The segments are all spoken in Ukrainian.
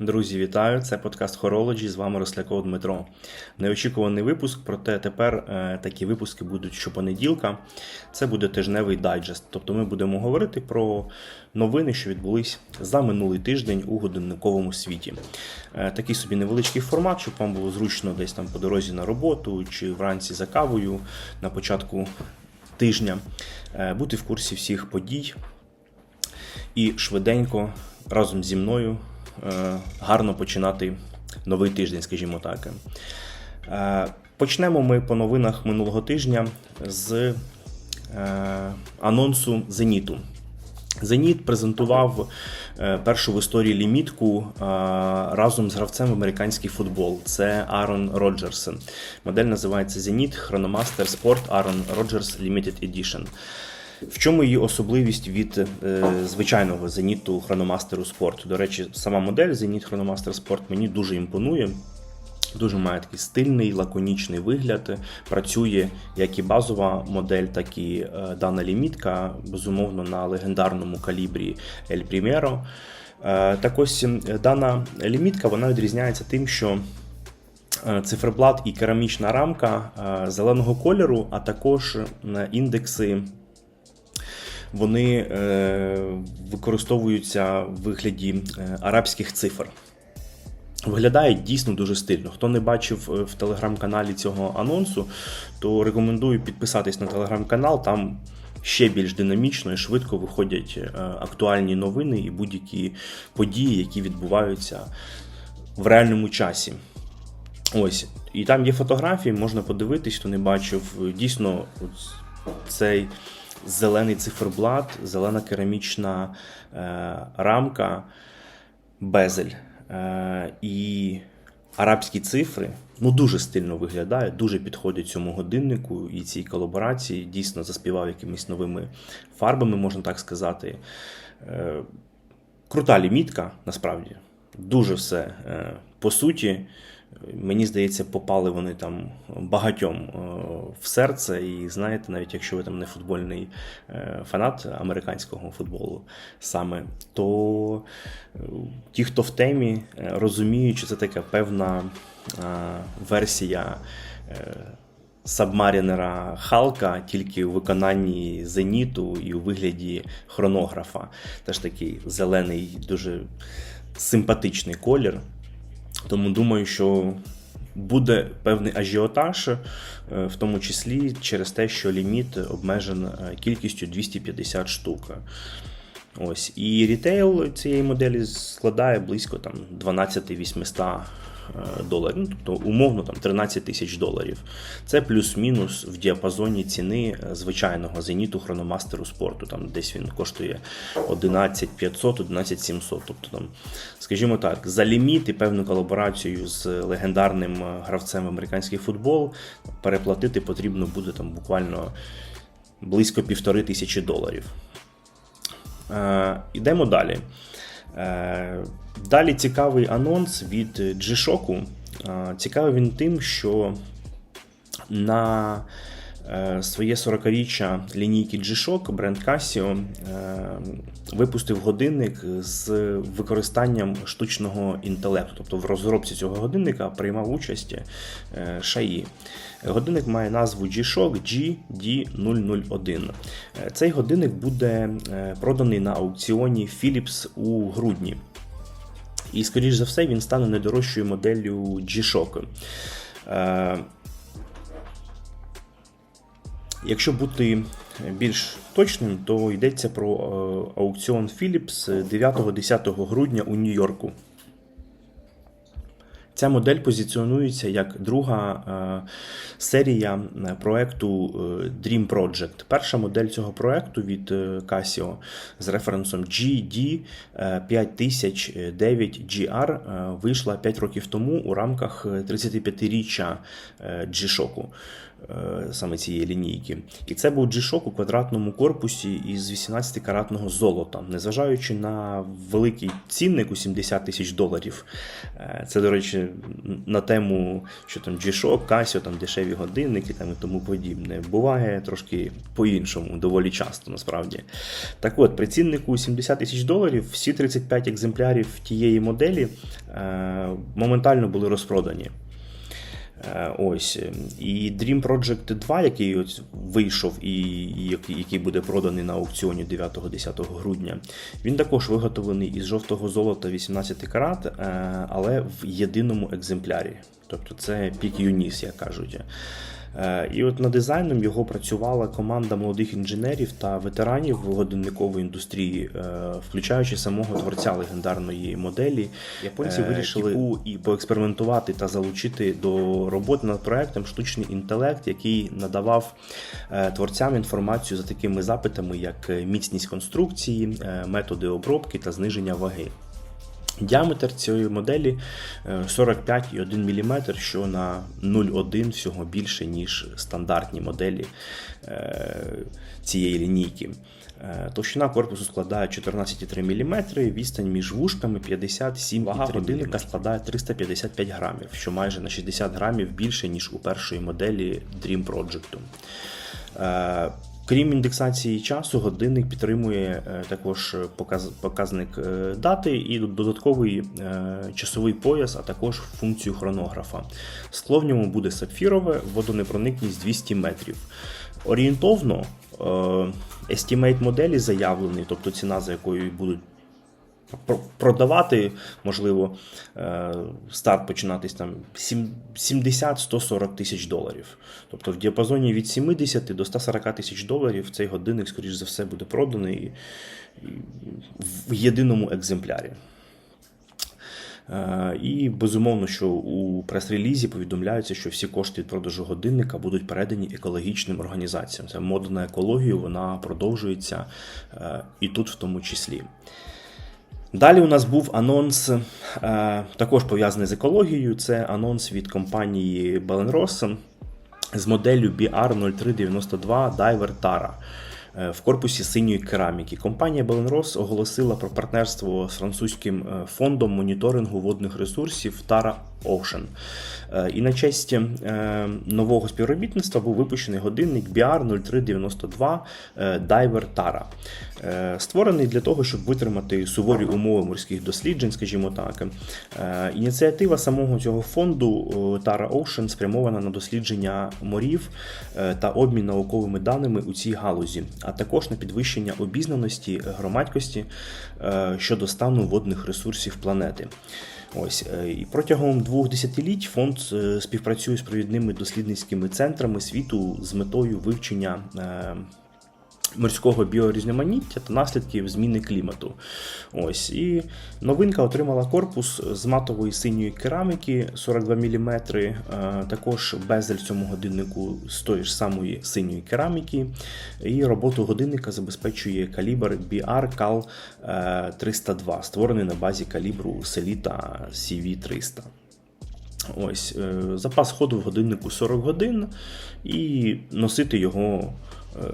Друзі, вітаю! Це подкаст Horology, З вами Росляков Дмитро. Неочікуваний випуск, проте тепер е, такі випуски будуть щопонеділка. Це буде тижневий дайджест. Тобто ми будемо говорити про новини, що відбулись за минулий тиждень у годинниковому світі. Е, такий собі невеличкий формат, щоб вам було зручно десь там по дорозі на роботу чи вранці за кавою на початку тижня, е, бути в курсі всіх подій і швиденько разом зі мною гарно починати новий тиждень, скажімо так. Е, Почнемо ми по новинах минулого тижня з е, анонсу Зеніту. Зеніт презентував е, першу в історії лімітку е, разом з гравцем в американський футбол. Це Арон Роджерсон. Модель називається Зеніт Chronomaster Sport Aaron Rodgers Limited Edition. В чому її особливість від е, звичайного зеніту Хрономастеру Спорт? До речі, сама модель Зеніт Хрономастер Спорт мені дуже імпонує. Дуже має такий стильний, лаконічний вигляд. Працює як і базова модель, так і е, дана лімітка, безумовно, на легендарному калібрі El Primero. Е, так ось дана лімітка вона відрізняється тим, що е, циферблат і керамічна рамка е, зеленого кольору, а також е, індекси вони е, використовуються в вигляді е, арабських цифр. Виглядає дійсно дуже стильно. Хто не бачив е, в телеграм-каналі цього анонсу, то рекомендую підписатись на телеграм-канал. Там ще більш динамічно і швидко виходять актуальні новини і будь-які події, які відбуваються в реальному часі. Ось. І там є фотографії, можна подивитись, хто не бачив. Дійсно, цей зелений циферблат, зелена керамічна е, рамка, безель е, і арабські цифри. Ну, дуже стильно виглядає, дуже підходить цьому годиннику і цій колаборації. Дійсно заспівав якимись новими фарбами, можна так сказати. Е, крута лімітка, насправді. Дуже все по суті. Мені здається, попали вони там багатьом е, в серце. І знаєте, навіть якщо ви там не футбольний е, фанат американського футболу саме, то е, ті, хто в темі, розуміють, що це така певна версія. Сабмарінера Халка тільки у виконанні зеніту і у вигляді хронографа. Теж такий зелений, дуже симпатичний колір. Тому думаю, що буде певний ажіотаж, е, в тому числі через те, що ліміт обмежен е, кількістю 250 штук. Ось. І рітейл цієї моделі складає близько там, 12-800 доларів, ну, тобто умовно там 13 тисяч доларів. Це плюс-мінус в діапазоні ціни е, звичайного зеніту хрономастеру спорту. Там десь він коштує 11 500, 11 700. Тобто, там, скажімо так, за ліміт і певну колаборацію з легендарним е, гравцем в американський футбол переплатити потрібно буде там буквально близько півтори тисячі доларів. Е, Ідемо далі. Е, Далі цікавий анонс від G-Shock. Е, Цікавий він тим, що на своє 40-річчя лінійки G-Shock бренд Casio е, випустив годинник з використанням штучного інтелекту. Тобто в розробці цього годинника приймав участь е, Шаї. Годинник має назву G-Shock GD001. Е, Цей годинник буде е, проданий на аукціоні Philips у грудні. І, скоріш за все, він стане найдорожчою моделлю G-Shock. Якщо бути більш точним, то йдеться про е, аукціон Philips 9-10 грудня у Нью-Йорку. Ця модель позиціонується як друга е, серія е, проекту Dream Project. Перша модель цього проекту від Casio з референсом GD 5009 GR е, вийшла 5 років тому у рамках 35-річчя е, G-Shock. Е, саме цієї лінійки. І це був G-Shock у квадратному корпусі із 18-каратного золота, незважаючи на великий цінник у 70 тисяч доларів. Е, Це, до речі, на тему, що там G-Shock, Casio, там дешеві годинники там і тому подібне. Буває трошки по-іншому, доволі часто насправді. Так от, при ціннику 70 тисяч доларів всі 35 екземплярів тієї моделі е, моментально були розпродані. Е, Ось і Dream Project 2, який ось вийшов і який буде проданий на аукціоні 9-10 грудня, він також виготовлений із жовтого золота 18 карат, е, але в єдиному екземплярі. Тобто це пік Юніс, як кажуть. Е, І от над дизайном його працювала команда молодих інженерів та ветеранів годинникової індустрії, е, включаючи самого творця легендарної моделі. Японці Е, вирішили Кіку і поекспериментувати та залучити до роботи над проектом штучний інтелект, який надавав творцям інформацію за такими запитами, як міцність конструкції, методи обробки та зниження ваги. Діаметр цієї моделі е, 45,1 мм, що на 0,1 всього більше, ніж стандартні моделі е, цієї лінійки. Е, Товщина корпусу складає 14,3 мм, відстань між вушками 57 Вага годинника складає 355 грамів, що майже на 60 грамів більше, ніж у першої моделі Dream Project. Крім індексації часу, годинник підтримує е, також показник е, дати і додатковий е, часовий пояс, а також функцію хронографа. Скло в ньому буде сапфірове, водонепроникність 200 метрів. Орієнтовно естімейт моделі заявлений, тобто ціна, за якою будуть продавати, можливо, е, старт починатись там 70-140 тисяч доларів. Тобто в діапазоні від 70 до 140 тисяч доларів цей годинник, скоріш за все, буде проданий в єдиному екземплярі. Е, І безумовно, що у прес-релізі повідомляється, що всі кошти від продажу годинника будуть передані екологічним організаціям. Це мода на екологію, вона продовжується е, і тут в тому числі. Далі у нас був анонс, е, також пов'язаний з екологією. Це анонс від компанії Bell з моделлю BR0392 Diver Tara в корпусі синьої кераміки. Компанія Ross оголосила про партнерство з французьким е, фондом моніторингу водних ресурсів Tara Ocean. Е, І на честь е, нового співробітництва був випущений годинник BR0392 е, Diver Tara. Е, Створений для того, щоб витримати суворі умови морських досліджень, скажімо так. Е, Ініціатива самого цього фонду е, Tara Ocean спрямована на дослідження морів е, та обмін науковими даними у цій галузі, а також на підвищення обізнаності громадськості е, щодо стану водних ресурсів планети. Ось е, і протягом двох десятиліть фонд е, співпрацює з провідними дослідницькими центрами світу з метою вивчення. Е, Морського біорізноманіття та наслідків зміни клімату. Ось і новинка отримала корпус з матової синьої кераміки 42 мм. Також безель цьому годиннику з тої ж самої синьої кераміки. І роботу годинника забезпечує калібр BR Cal е, 302, створений на базі калібру Selita CV300. Ось, е, запас ходу в годиннику 40 годин, і носити його е,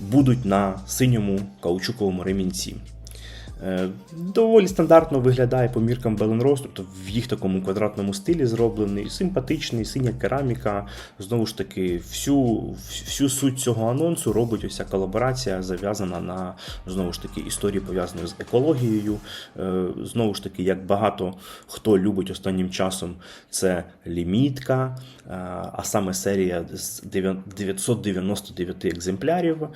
будуть на синьому каучуковому ремінці. Е, Доволі стандартно виглядає по міркам Ross, тобто в їх такому квадратному стилі зроблений, симпатичний, синя кераміка. Знову ж таки, всю, всю суть цього анонсу робить ось ця колаборація, зав'язана на знову ж таки історії пов'язаної з екологією. Е, Знову ж таки, як багато хто любить останнім часом, це лімітка, е, а саме серія з 999 екземплярів.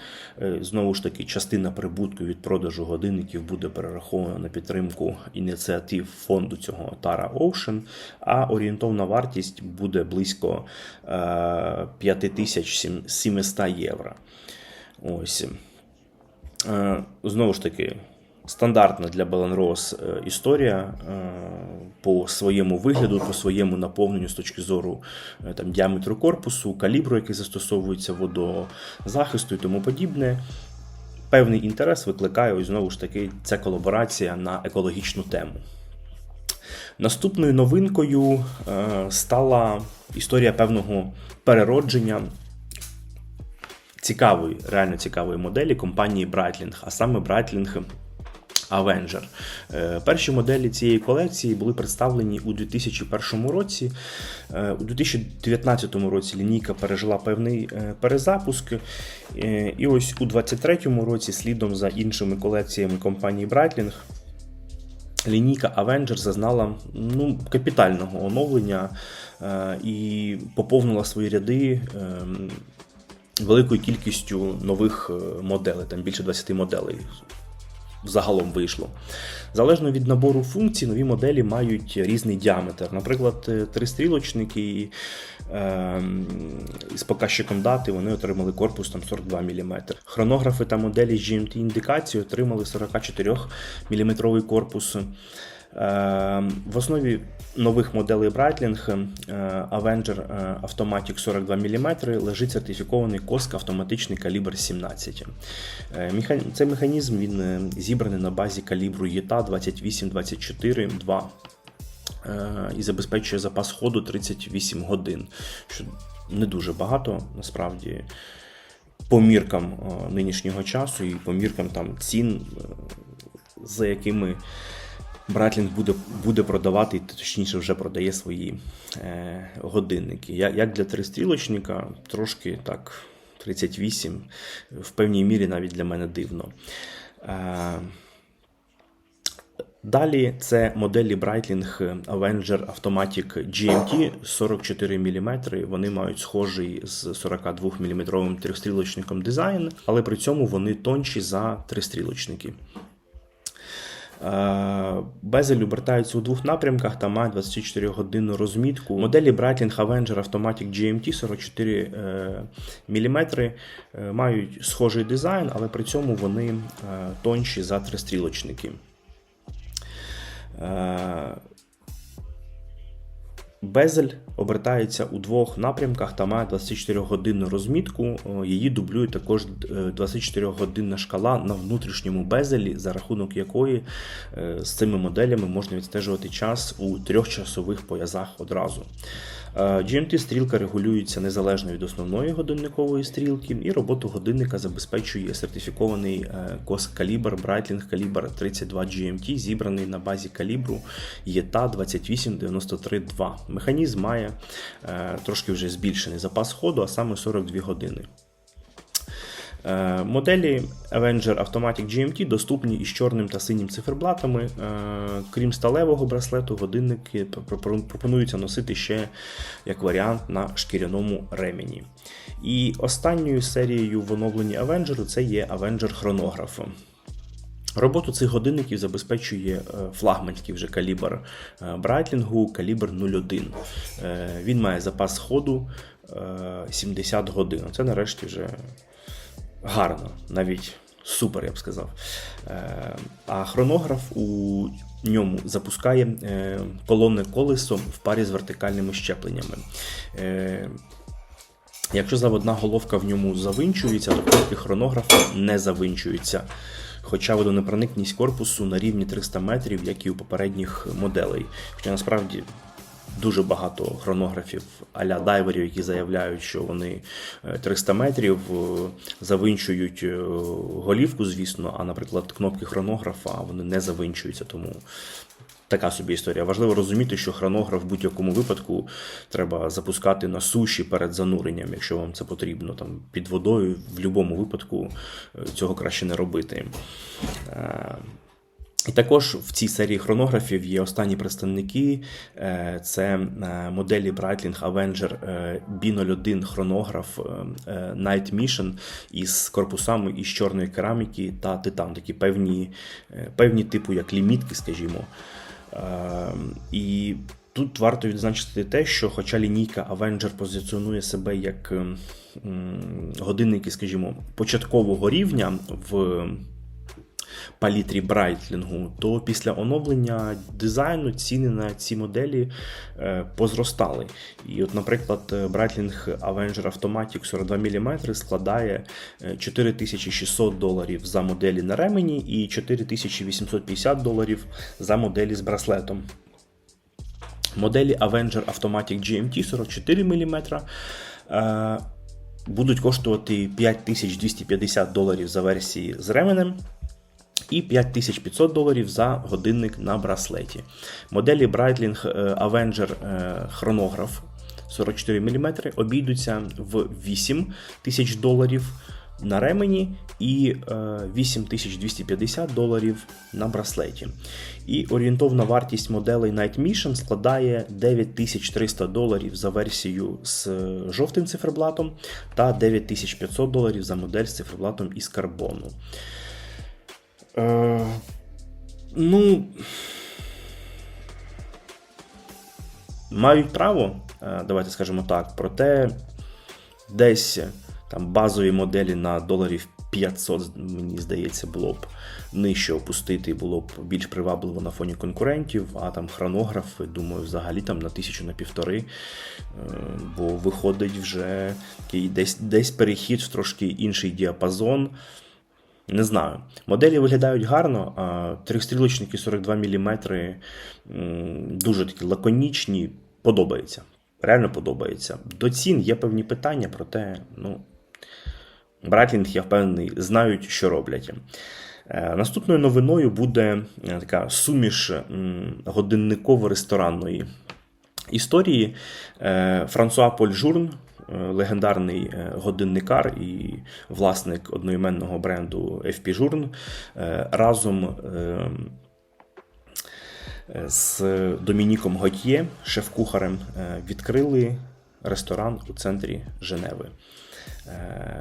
Знову ж таки, частина прибутку від продажу годинників буде перерахована на підтримку ініціатив фонду цього Tara Ocean, а орієнтовна вартість буде близько е, 5700 євро. Ось. Е, Знову ж таки, стандартна для е, історія е, по своєму вигляду, по своєму наповненню з точки зору е, там, діаметру корпусу, калібру, який застосовується водозахисту і тому подібне. Певний інтерес викликає ось знову ж таки ця колаборація на екологічну тему. Наступною новинкою е, стала історія певного переродження цікавої, реально цікавої моделі компанії Breitling, а саме Breitling Avenger. Е, Перші моделі цієї колекції були представлені у 2001 році. Е, У 2019 році лінійка пережила певний е, перезапуск. І ось у 2023 році, слідом за іншими колекціями компанії Breitling, лінійка Avenger зазнала ну, капітального оновлення і поповнила свої ряди. Великою кількістю нових моделей, там більше 20 моделей загалом вийшло. Залежно від набору функцій, нові моделі мають різний діаметр. Наприклад, е, тристрілочники е, з показчиком дати вони отримали корпус там 42 мм. Хронографи та моделі GMT індикації отримали 44 мм корпус. Е, В основі нових моделей Breitling е, Avenger Automatic 42 мм лежить сертифікований коск автоматичний калібр 17. Е, Цей механізм він е, зібраний на базі калібру ЄТА 28-24-2 е, і забезпечує запас ходу 38 годин, що не дуже багато насправді. По міркам нинішнього часу і по міркам там цін, за якими Братлінг буде, буде продавати, точніше вже продає свої е, годинники. Я, як для тристрілочника, трошки так, 38, в певній мірі навіть для мене дивно. Е, Далі це моделі Breitling Avenger Automatic GMT 44 мм. Вони мають схожий з 42 мм трьохстрілочником дизайн, але при цьому вони тонші за тристрілочники. Е, Безель обертаються у двох напрямках та мають 24-годинну розмітку. Моделі Breitling Avenger Automatic GMT 44 мм мають схожий дизайн, але при цьому вони е, тонші за тристрілочники. Е, Безель обертається у двох напрямках та має 24-годинну розмітку. Її дублює також е, 24-годинна шкала на внутрішньому безелі, за рахунок якої е, з цими моделями можна відстежувати час у трьохчасових поязах одразу. Е, GMT-стрілка регулюється незалежно від основної годинникової стрілки, і роботу годинника забезпечує сертифікований е, кос калібр Breitling калібр 32 GMT, зібраний на базі калібру ETA 28932. Механізм має е, трошки вже збільшений запас ходу, а саме 42 години. Е, Моделі Avenger Automatic GMT доступні із чорним та синім циферблатами. Е, Крім сталевого браслету, годинники пропо- пропонуються носити ще як варіант на шкіряному ремені. І останньою серією в оновленні Avenger це є Avenger хронограф. Роботу цих годинників забезпечує е, флагманський вже калібр Брайтлінгу, калібр 01. Е, Він має запас ходу е, 70 годин. Це нарешті вже гарно, навіть супер, я б сказав. Е, А хронограф у ньому запускає е, колонне колесо в парі з вертикальними щепленнями. Е, Якщо заводна головка в ньому завинчується, то кнопки хронографа не завинчуються. Хоча водонепроникність корпусу на рівні 300 метрів, як і у попередніх моделей. Хоча насправді дуже багато хронографів а-ля дайверів, які заявляють, що вони е, 300 метрів е, завинчують е, голівку, звісно, а, наприклад, кнопки хронографа вони не завинчуються. Тому Така собі історія. Важливо розуміти, що хронограф в будь-якому випадку треба запускати на суші перед зануренням, якщо вам це потрібно. Там під водою в будь-якому випадку е, цього краще не робити. І також в цій серії хронографів є останні представники. Е, Це е, моделі Breitling Avenger е, B01 хронограф Night Mission із корпусами із чорної кераміки та титан. Такі певні, певні типу як лімітки, скажімо. І тут варто відзначити те, що хоча лінійка Avenger позиціонує себе як годинники, скажімо, початкового рівня в палітрі брайтлінгу, то після оновлення дизайну ціни на ці моделі е, позростали. І, от, наприклад, Breitling Avenger Automatic 42 мм складає е, 4600 доларів за моделі на ремені і 4850 доларів за моделі з браслетом. Моделі Avenger Automatic GMT 44 мм е, будуть коштувати 5250 доларів за версії з ременем. І 5500 доларів за годинник на браслеті. Моделі Breitling е, Avenger е, хронограф 44 мм обійдуться в 8 тисяч доларів на ремені і е, 8250 доларів на браслеті. І орієнтовна вартість моделей Night Mission складає 9300 доларів за версію з жовтим циферблатом та 9500 доларів за модель з циферблатом із карбону. Е, ну. Мають право, е, давайте скажемо так, проте десь там базові моделі на доларів 500, мені здається, було б нижче опустити, було б більш привабливо на фоні конкурентів, а там хронографи, думаю, взагалі там на тисячу на півтори. Е, бо виходить вже десь, десь перехід в трошки інший діапазон. Не знаю. Моделі виглядають гарно, а трьохстрілочники 42 мм дуже такі лаконічні, подобається. Реально подобається. До цін є певні питання, проте, ну, Братлінг, я впевнений, знають, що роблять. Е, Наступною новиною буде е, така суміш годинниково-ресторанної історії. Е, Франсуа Поль Журн, легендарний годинникар і власник одноіменного бренду FP Journ, разом з Домініком Готьє, шеф-кухарем, відкрили ресторан у центрі Женеви.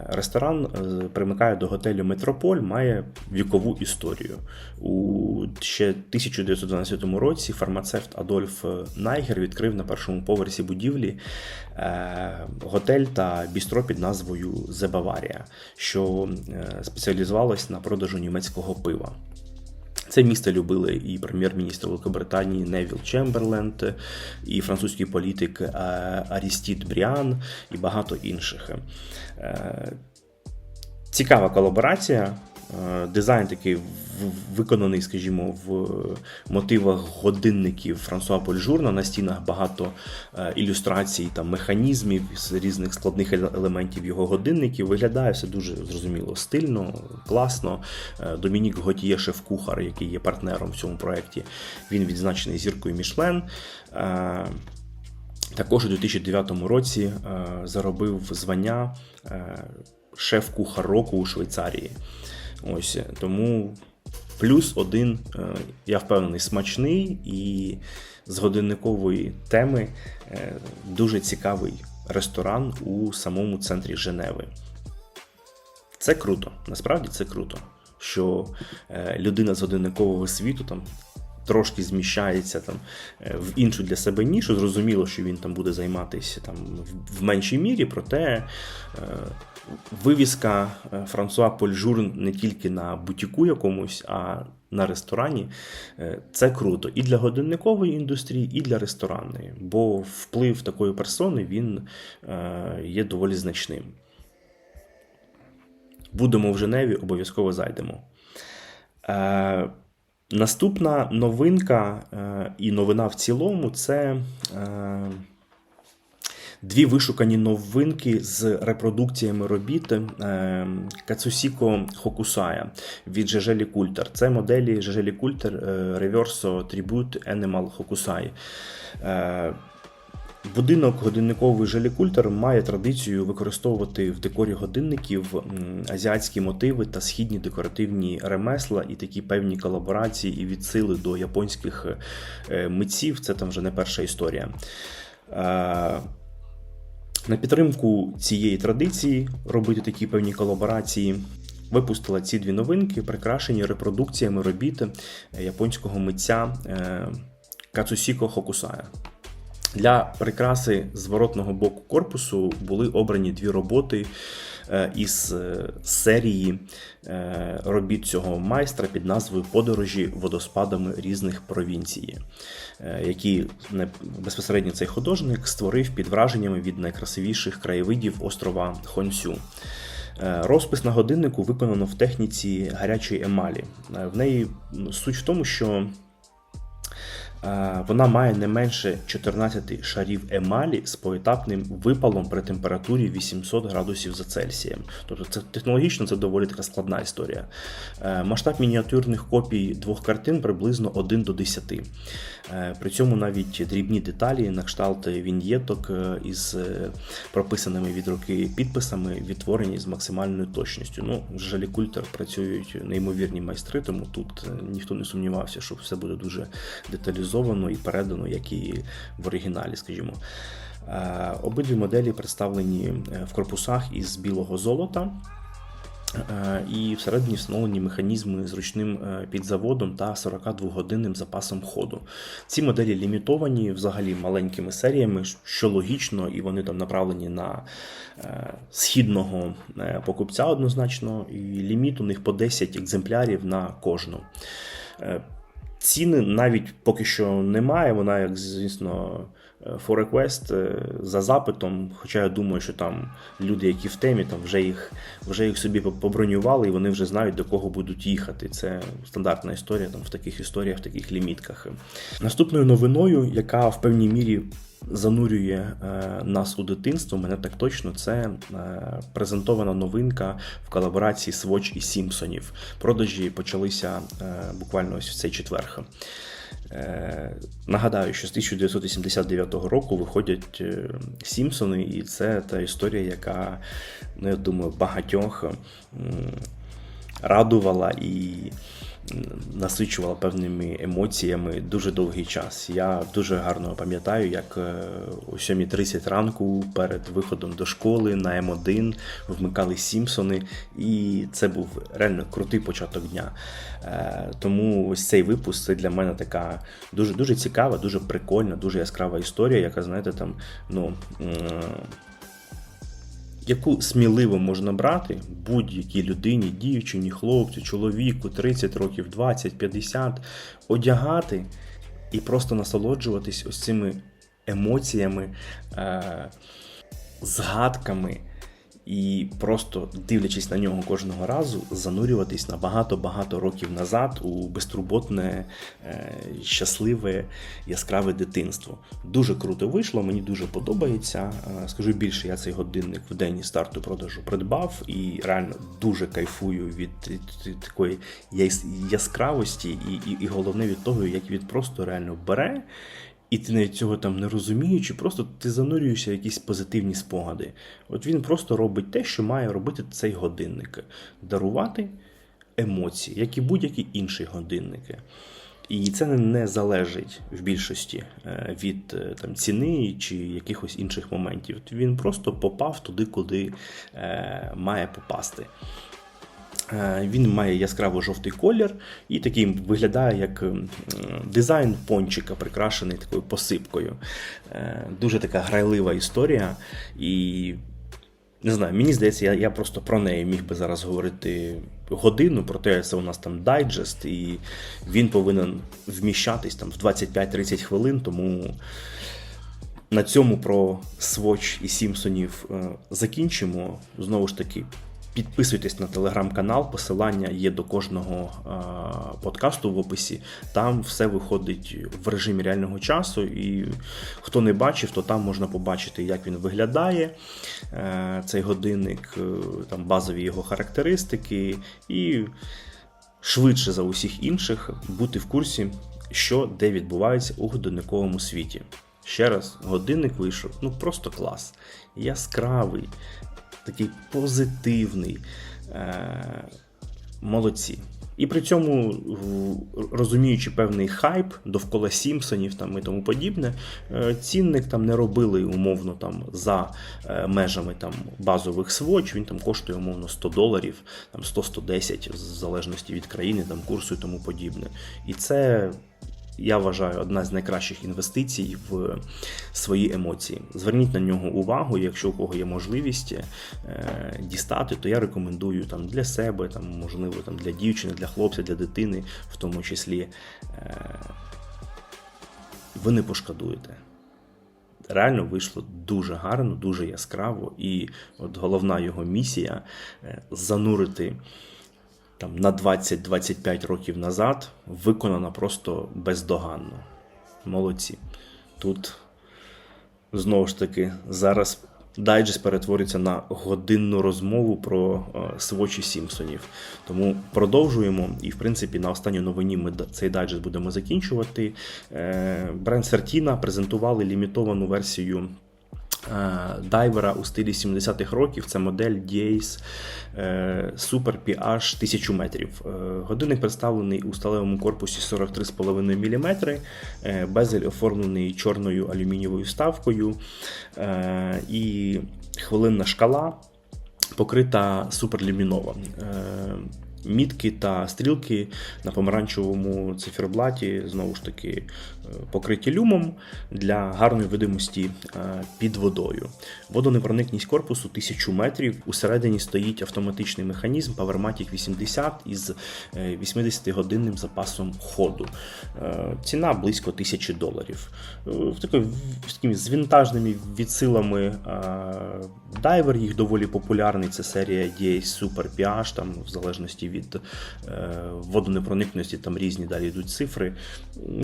Ресторан примикає до готелю Метрополь, має вікову історію. У ще 1912 році фармацевт Адольф Найгер відкрив на першому поверсі будівлі готель та бістро під назвою Bavaria, що спеціалізувалось на продажу німецького пива. Це місто любили і прем'єр-міністр Великобританії Невіл Чемберленд, і французький політик Арістід Бріан, і багато інших. Цікава колаборація. Дизайн такий виконаний, скажімо, в мотивах годинників Франсуа Польжурна. На стінах багато ілюстрацій та механізмів з різних складних елементів його годинників. Виглядає все дуже зрозуміло, стильно, класно. Домінік Готіє, шеф-кухар, який є партнером в цьому проєкті, він відзначений зіркою Мішлен. Також у 2009 році заробив звання шеф-кухар року у Швейцарії. Ось Тому плюс один, я впевнений, смачний і з годинникової теми дуже цікавий ресторан у самому центрі Женеви. Це круто, насправді це круто, що людина з годинникового світу там. Трошки зміщається там в іншу для себе нішу. Зрозуміло, що він там буде займатися там в меншій мірі, проте вивіска Франсуа Польжур не тільки на бутіку якомусь, а на ресторані. Це круто і для годинникової індустрії, і для ресторанної, бо вплив такої персони він є доволі значним. Будемо в Женеві, обов'язково зайдемо. Наступна новинка і новина в цілому це дві вишукані новинки з репродукціями робіт Кацусіко Хокусая від Жежелі Культер. Це моделі Жежелі Культер Reverso Tribute Animal Hokusai. Будинок годинниковий желікультер має традицію використовувати в декорі годинників азіатські мотиви та східні декоративні ремесла і такі певні колаборації і відсили до японських митців. Це там вже не перша історія. На підтримку цієї традиції робити такі певні колаборації. Випустила ці дві новинки, прикрашені репродукціями робіт японського митця Кацусіко Хокусая. Для прикраси зворотного боку корпусу були обрані дві роботи із серії робіт цього майстра під назвою Подорожі водоспадами різних провінцій, які безпосередньо цей художник створив під враженнями від найкрасивіших краєвидів острова Хонсю. Розпис на годиннику виконано в техніці гарячої емалі. В неї суть в тому, що Е, Вона має не менше 14 шарів емалі з поетапним випалом при температурі 800 градусів за Цельсієм. Тобто це технологічно це доволі така складна історія. Е, Масштаб мініатюрних копій двох картин приблизно 1 до 10. Е, При цьому навіть дрібні деталі на кшталт віньєток е, із е, прописаними від руки підписами відтворені з максимальною точністю. Ну, Жалі Культер працюють неймовірні майстри, тому тут е, ніхто не сумнівався, що все буде дуже деталізовано і передано, як і в оригіналі, скажімо. Е, Обидві моделі представлені е, в корпусах із білого золота. Е, І всередині встановлені механізми з ручним підзаводом та 42-годинним запасом ходу. Ці моделі лімітовані взагалі маленькими серіями, що логічно, і вони там направлені на східного покупця однозначно. І ліміт у них по 10 екземплярів на кожну. Ціни навіть поки що немає. Вона, як звісно, for request е, за запитом. Хоча я думаю, що там люди, які в темі, там вже їх вже їх собі побронювали, і вони вже знають до кого будуть їхати. Це стандартна історія там в таких історіях, в таких лімітках. Наступною новиною, яка в певній мірі занурює е, нас у дитинство, мене так точно, це е, презентована новинка в колаборації Swatch і Сімпсонів. Продажі почалися буквально ось в цей четверг. Е, Нагадаю, що з 1989 року виходять е, Сімпсони, і це та історія, яка, ну, я думаю, багатьох радувала і насичувала певними емоціями дуже довгий час. Я дуже гарно пам'ятаю, як е, о 7.30 ранку перед виходом до школи на М1 вмикали Сімпсони, і це був реально крутий початок дня. Е, Тому ось цей випуск це для мене така дуже дуже цікава, дуже прикольна, дуже яскрава історія, яка, знаєте, там, ну. Яку сміливо можна брати будь-якій людині, дівчині, хлопцю, чоловіку, 30 років, 20, 50, одягати і просто насолоджуватись ось цими емоціями, е- згадками, і просто дивлячись на нього кожного разу, занурюватись на багато-багато років назад у безтурботне, е, щасливе, яскраве дитинство. Дуже круто вийшло, мені дуже подобається. Е, Скажу більше, я цей годинник в день старту продажу придбав і реально дуже кайфую від такої яскравості, і, і, і головне від того, як він просто реально бере. І ти навіть цього там не розуміючи, просто ти занурюєшся в якісь позитивні спогади. От він просто робить те, що має робити цей годинник: дарувати емоції, як і будь-які інші годинники. І це не- залежить в більшості е, від е, там, ціни чи якихось інших моментів. Він просто попав туди, куди е, має попасти. Е, Він має яскраво жовтий колір і такий виглядає як дизайн пончика, прикрашений такою посипкою. Е, Дуже така грайлива історія. І не знаю, мені здається, я, я просто про неї міг би зараз говорити годину, проте це у нас там дайджест, і він повинен вміщатись там в 25-30 хвилин, тому. На цьому про Swatch і Сімпсонів е, закінчимо. Знову ж таки, підписуйтесь на телеграм-канал, посилання є до кожного е, подкасту в описі. Там все виходить в режимі реального часу. І хто не бачив, то там можна побачити, як він виглядає. е, Цей годинник, е, там базові його характеристики, і швидше за усіх інших бути в курсі, що де відбувається у годинниковому світі. Ще раз, годинник вийшов, ну просто клас. Яскравий, такий позитивний. Е- молодці. І при цьому, розуміючи певний хайп довкола Сімпсонів там і тому подібне, е, цінник там не робили умовно там за е, межами там базових сводч, він там коштує умовно 100 доларів, там 100-110, в залежності від країни, там курсу і тому подібне. І це. Я вважаю одна з найкращих інвестицій в свої емоції. Зверніть на нього увагу, якщо у кого є можливість е, дістати, то я рекомендую там для себе, там можливо там для дівчини, для хлопця, для дитини, в тому числі. Е, ви не пошкодуєте. Реально вийшло дуже гарно, дуже яскраво, і от головна його місія е, занурити там на 20-25 років назад виконана просто бездоганно. Молодці. Тут знову ж таки зараз дайджест перетвориться на годинну розмову про е, свочі Сімпсонів. Тому продовжуємо. І, в принципі, на останній новині ми цей дайджест будемо закінчувати. Е, Бренд Фертіна презентували лімітовану версію. Е, Дайвера у стилі 70-х років це модель Days е, Super PH 1000 метрів. Е, Годинник представлений у сталевому корпусі 43,5 мм, безель оформлений чорною алюмінієвою вставкою і хвилинна шкала покрита суперлюмінова. Мітки та стрілки на помаранчевому циферблаті знову ж таки покриті люмом для гарної видимості е, під водою. Водонепроникність корпусу 1000 метрів. Усередині стоїть автоматичний механізм PowerMatic 80 із е, 80-годинним запасом ходу. Е, Ціна близько 1000 доларів. Е, В такими з вінтажними відсилами е, дайвер їх доволі популярний. Це серія DA Super PH, там в залежності від е, водонепроникності, там різні далі йдуть цифри.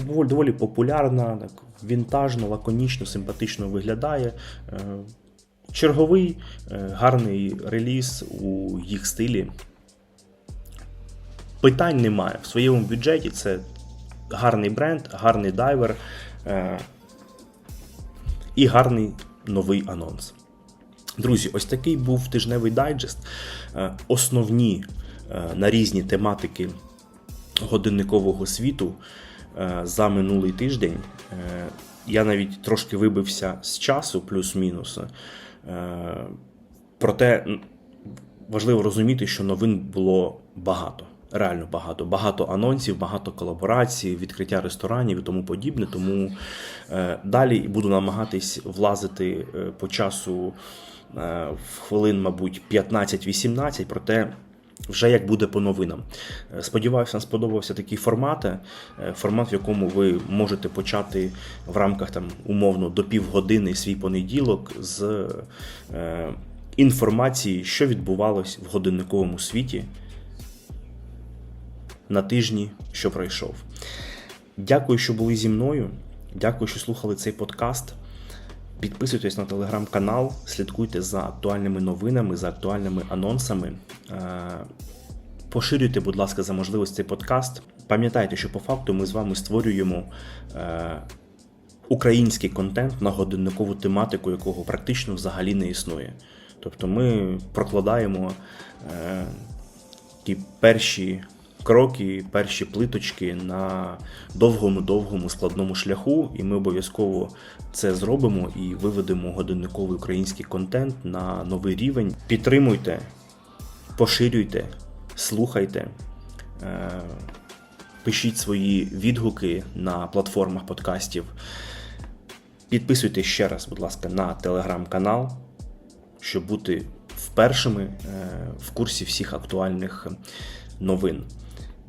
Доволі, доволі популярна, так, вінтажно, лаконічно, симпатично виглядає. Е, Черговий е, гарний реліз у їх стилі. Питань немає. В своєму бюджеті це гарний бренд, гарний дайвер е, і гарний новий анонс. Друзі, ось такий був тижневий дайджест. Основні на різні тематики годинникового світу за минулий тиждень. Е, Я навіть трошки вибився з часу, плюс-мінус. Е, Проте важливо розуміти, що новин було багато. Реально багато. Багато анонсів, багато колаборацій, відкриття ресторанів і тому подібне. Тому е, далі буду намагатись влазити е, по часу е, в хвилин, мабуть, 15-18, проте вже як буде по новинам. Е, Сподіваюся, сподобався такий формат, е, формат, в якому ви можете почати в рамках там умовно до півгодини свій понеділок з е, інформації, що відбувалось в годинниковому світі на тижні, що пройшов. Дякую, що були зі мною. Дякую, що слухали цей подкаст. Підписуйтесь на телеграм-канал, слідкуйте за актуальними новинами, за актуальними анонсами. Е, Поширюйте, будь ласка, за можливість цей подкаст. Пам'ятайте, що по факту ми з вами створюємо е, український контент на годинникову тематику, якого практично взагалі не існує. Тобто ми прокладаємо е, ті перші кроки, перші плиточки на довгому-довгому складному шляху, і ми обов'язково це зробимо і виведемо годинниковий український контент на новий рівень. Підтримуйте, поширюйте, слухайте. е, Пишіть свої відгуки на платформах подкастів. Підписуйтесь ще раз, будь ласка, на телеграм-канал, щоб бути впершими е, в курсі всіх актуальних новин.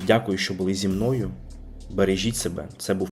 Дякую, що були зі мною. Бережіть себе. Це був